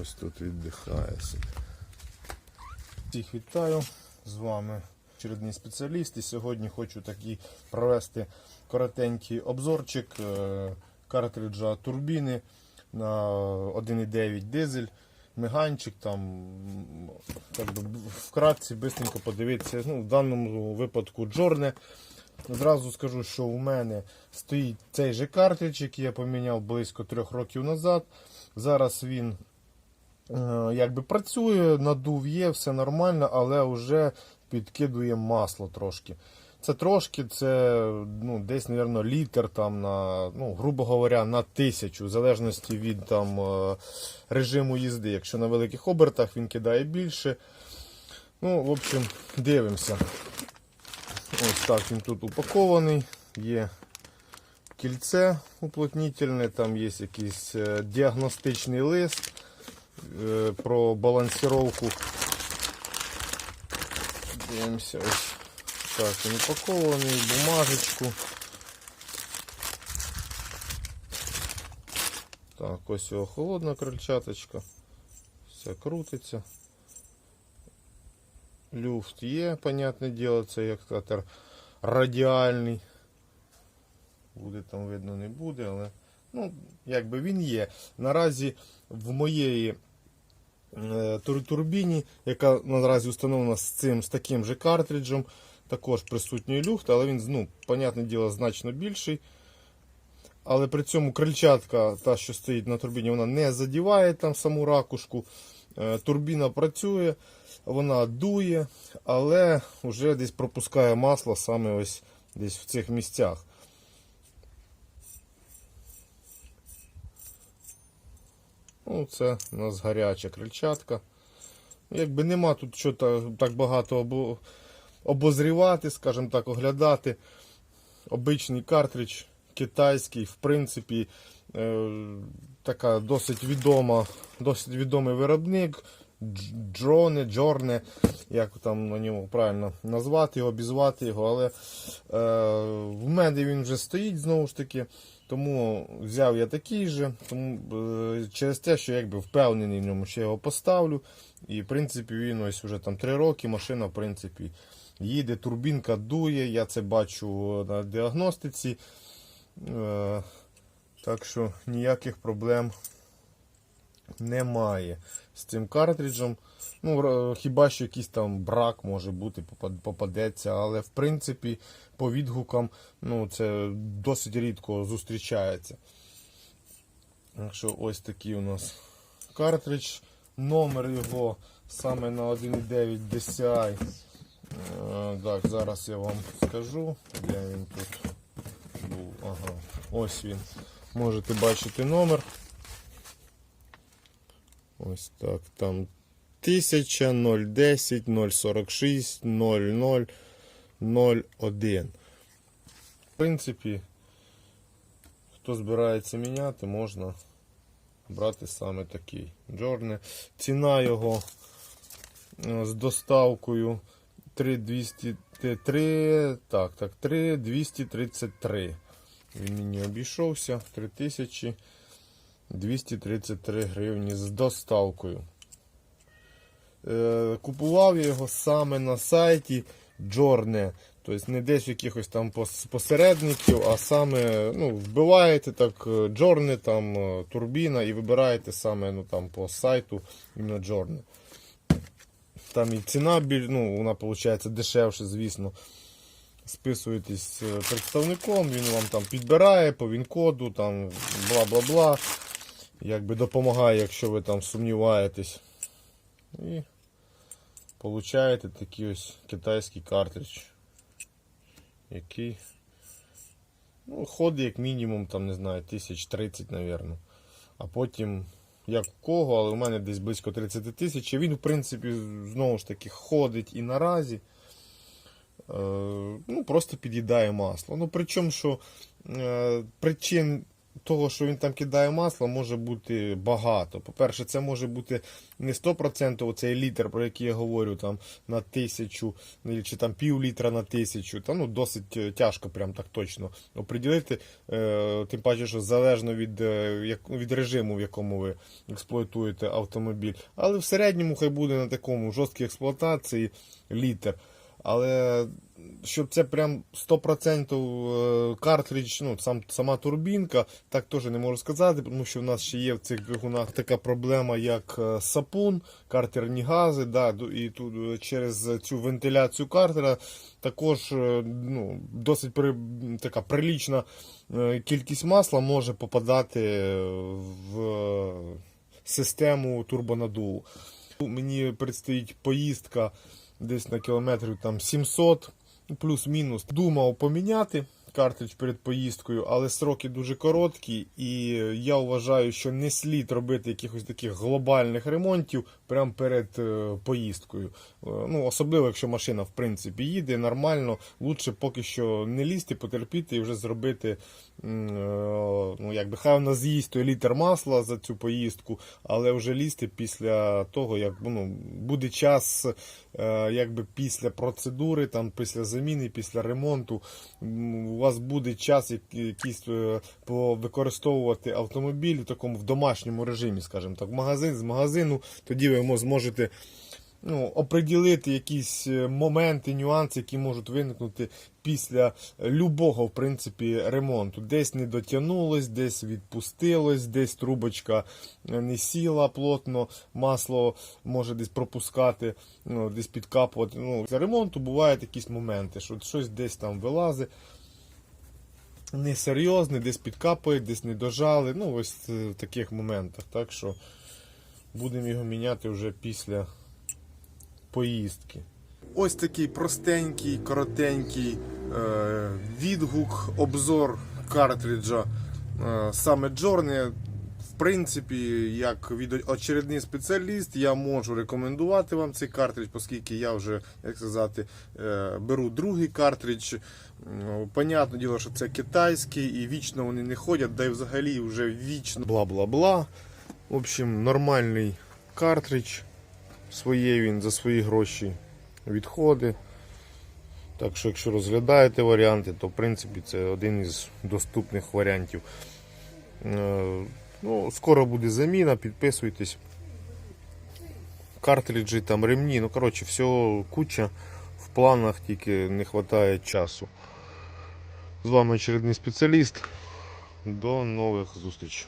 Ось тут віддихає. Всіх вітаю з вами очередний спеціаліст. І сьогодні хочу такий провести коротенький обзорчик е, картриджа турбіни на 1,9 дизель. Меганчик там так би, вкратці бистренько подивитися. Ну, в даному випадку Джорне. Зразу скажу, що у мене стоїть цей же картридж, який я поміняв близько трьох років назад. Зараз він якби працює, надув є, все нормально, але вже підкидує масло трошки. Це трошки, це ну, десь, мабуть, літр там на, ну, грубо говоря, на тисячу, в залежності від там, е, режиму їзди. Якщо на великих обертах він кидає більше. Ну, в общем, дивимося. Ось так він тут упакований. Є кільце уплотнительне, там є якийсь е, діагностичний лист е, про балансировку. Дивимося, ось так він упакований, бумажечку. Так, ось його холодна крильчаточка. Все крутиться. Люфт є, понятне діло, це як катер радіальний. Буде там видно, не буде, але ну, якби він є. Наразі в моєї е, турбіні, яка наразі встановлена з цим з таким же картриджем, також присутній люфт, але він, ну, понятне діло, значно більший. Але при цьому крильчатка, та, що стоїть на турбіні, вона не задіває там саму ракушку. Е, Турбіна працює, вона дує, але вже десь пропускає масло саме ось десь в цих місцях. Ну, це у нас гаряча крильчатка. Якби нема тут чого так багато обо- обозрівати, скажімо так, оглядати. Обичний картридж китайський, в принципі, е, така досить відома, досить відомий виробник. Дж- Джоне, Джорне, як там на ньому правильно назвати його, обізвати його, але е, в мене він вже стоїть знову ж таки. Тому взяв я такий же, тому е, через те, що якби впевнений в ньому, що я його поставлю. І в принципі він ось вже там 3 роки, машина в принципі їде, турбінка дує, я це бачу на діагностиці. Е, так що ніяких проблем немає з цим картриджем. Ну, хіба що якийсь там брак може бути, попадеться, але в принципі по відгукам ну, це досить рідко зустрічається. Так що ось такий у нас картридж. Номер його саме на 1.9 DCI. Е, Так, зараз я вам скажу, де він тут був. Ага, ось він. Можете бачити номер. Ось так, там 1000 010 046 00 01. В принципі, хто збирається міняти, можна брати саме такий Джорне. Ціна його е, з доставкою 3200 3, так, так, 3233. Він мені обійшовся 3233 гривні з доставкою. Е, Купував я його саме на сайті Джорне. Тобто не десь якихось там посередників, а саме ну, вбиваєте так е, Джорне, там е, турбіна і вибираєте саме ну, там, по сайту іменно Джорне. Там і ціна біль, ну, вона виходить дешевше, звісно. Списуєтесь з представником, він вам там підбирає по він-коду, там бла-бла-бла. Якби допомагає, якщо ви там сумніваєтесь. І получаєте такий ось китайський картридж. Який ну, ходить як мінімум, там, не знаю, 1030, мабуть. А потім, як у кого, але у мене десь близько 30 тисяч. Він, в принципі, знову ж таки, ходить і наразі. Е, ну, просто під'їдає масло. Ну, причому, що е, причин того, що він там кидає масло, може бути багато. По-перше, це може бути не 100% цей літр, про який я говорю, там на тисячу, чи там пів літра на тисячу. Та ну досить е, тяжко, прям так точно оприділити. Е, тим паче, що залежно від, е, від режиму, в якому ви експлуатуєте автомобіль. Але в середньому хай буде на такому жорсткій експлуатації літр. Але щоб це прям 100% е, картридж, ну сам сама турбінка, так теж не можу сказати, тому що в нас ще є в цих двигунах така проблема, як е, сапун, картерні гази. Да, і тут е, через цю вентиляцію картера також ну, досить при, така прилічна кількість масла може попадати в систему турбонаддуву. Мені предстоїть поїздка десь на кілометрів там 700, ну, плюс-мінус. Думав поміняти картридж перед поїздкою, але сроки дуже короткі, і я вважаю, що не слід робити якихось таких глобальних ремонтів прямо перед е, поїздкою. Е, Ну, особливо, якщо машина в принципі їде нормально, лучше поки що не лізти, потерпіти і вже зробити. е, Ну, якби хай вона з'їсть той літр масла за цю поїздку, але вже лізти після того, як ну, буде час, якби після процедури, там, після заміни, після ремонту, у вас буде час як- якийсь використовувати автомобіль в такому в домашньому режимі, скажімо так, в магазин з магазину, тоді ви мо- зможете ну, оприділити якісь е, моменти, нюанси, які можуть виникнути після любого, в принципі, ремонту. Десь не дотягнулось, десь відпустилось, десь трубочка е, не сіла плотно, масло може десь пропускати, ну, десь підкапувати. Ну, за ремонту бувають якісь моменти, що щось десь там вилазить. Несерйозне, десь підкапує, десь не дожали. Ну, ось е, в таких моментах. Так що будемо його міняти вже після поїздки. Ось такий простенький, коротенький е, відгук, обзор картриджа е, саме Journey. В принципі, як від очередний спеціаліст, я можу рекомендувати вам цей картридж, оскільки я вже, як сказати, е, беру другий картридж. М, Понятне діло, що це китайський і вічно вони не ходять, да й взагалі вже вічно бла-бла-бла. В общем, нормальний картридж. Своє він за свої гроші відходить. Так що, якщо розглядаєте варіанти, то в принципі це один із доступних варіантів. Е, Ну, скоро буде заміна, підписуйтесь. Картриджі, там ремні, ну коротше, всього куча в планах, тільки не вистачає часу. З вами очередний спеціаліст. До нових зустрічей.